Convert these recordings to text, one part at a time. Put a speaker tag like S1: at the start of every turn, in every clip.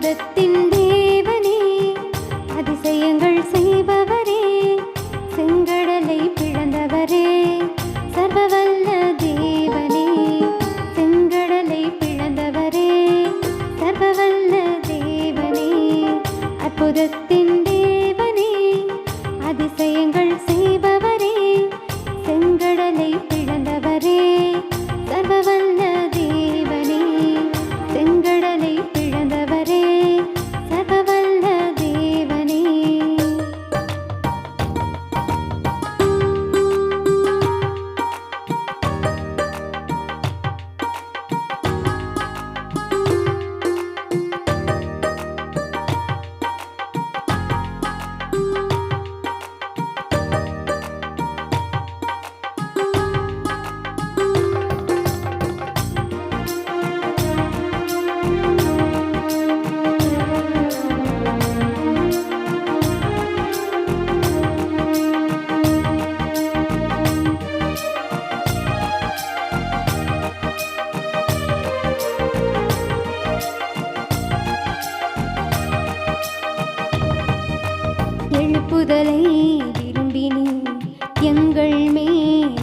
S1: அற்புதத்தின் எழுப்புதலை விரும்பினி எங்கள் மேல்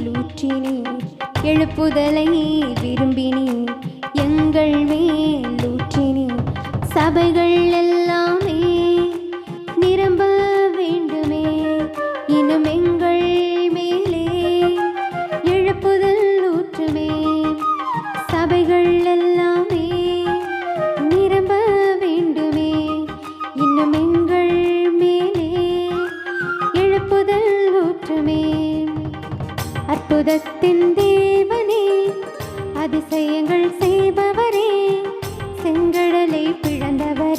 S1: எழுப்புதலை விரும்பினி எங்கள் மேல் சபைகள் அற்புதத்தின் தேவனே அதிசயங்கள் செய்பவரே செங்கடலை பிழந்தவர்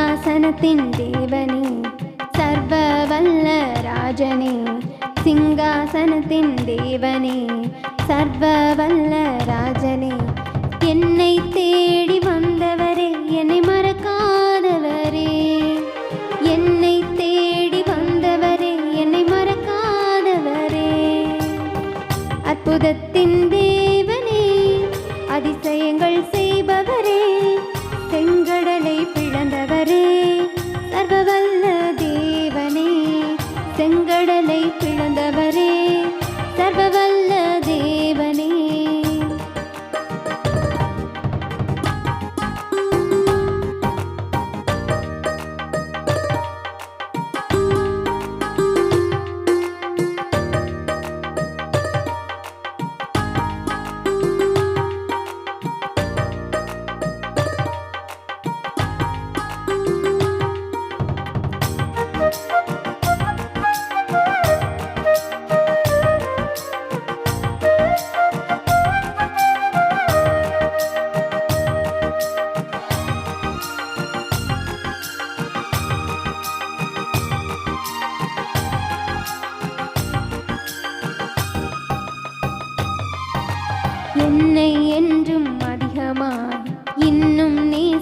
S1: சிங்காசனத்தின் தேவனே சர்வ வல்ல ராஜனே சிங்காசனத்தின் தேவனே சர்வ வல்ல ராஜனே. என்னை தேடி வந்தவரே என்னை மறக்காதவரே. என்னை தேடி வந்தவரே என்னை மறக்காதவரே. அற்புதத்தின் தேவனே அதிசயங்கள் செய்பவர். சர்வவல்ல தேவனே செங்கடலை பிளந்தவரே சர்வவல்ல தேவனே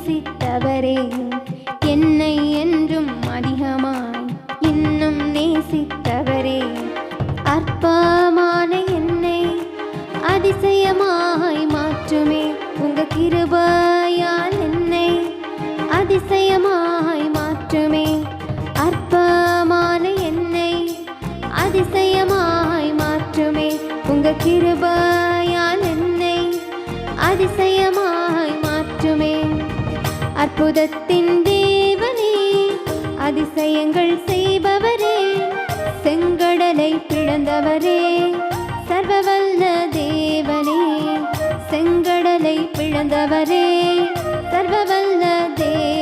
S1: நேசித்தவரே. என்னை என்றும் அதிகமாய் இன்னும் நேசித்தவரே. அற்பமான என்னை அதிசயமாய் மாற்றுமே. உங்க கிருபாயால் என்னை அதிசயமாய் மாற்றுமே. அற்பமான என்னை அதிசயமாய் மாற்றுமே. உங்க கிருபாயால் என்னை அதிசயமாய் அற்புதத்தின் தேவனே அதிசயங்கள் செய்பவரே செங்கடலை பிளந்தவரே சர்வவல்ல தேவனே செங்கடலை பிளந்தவரே சர்வவல்ல தேவ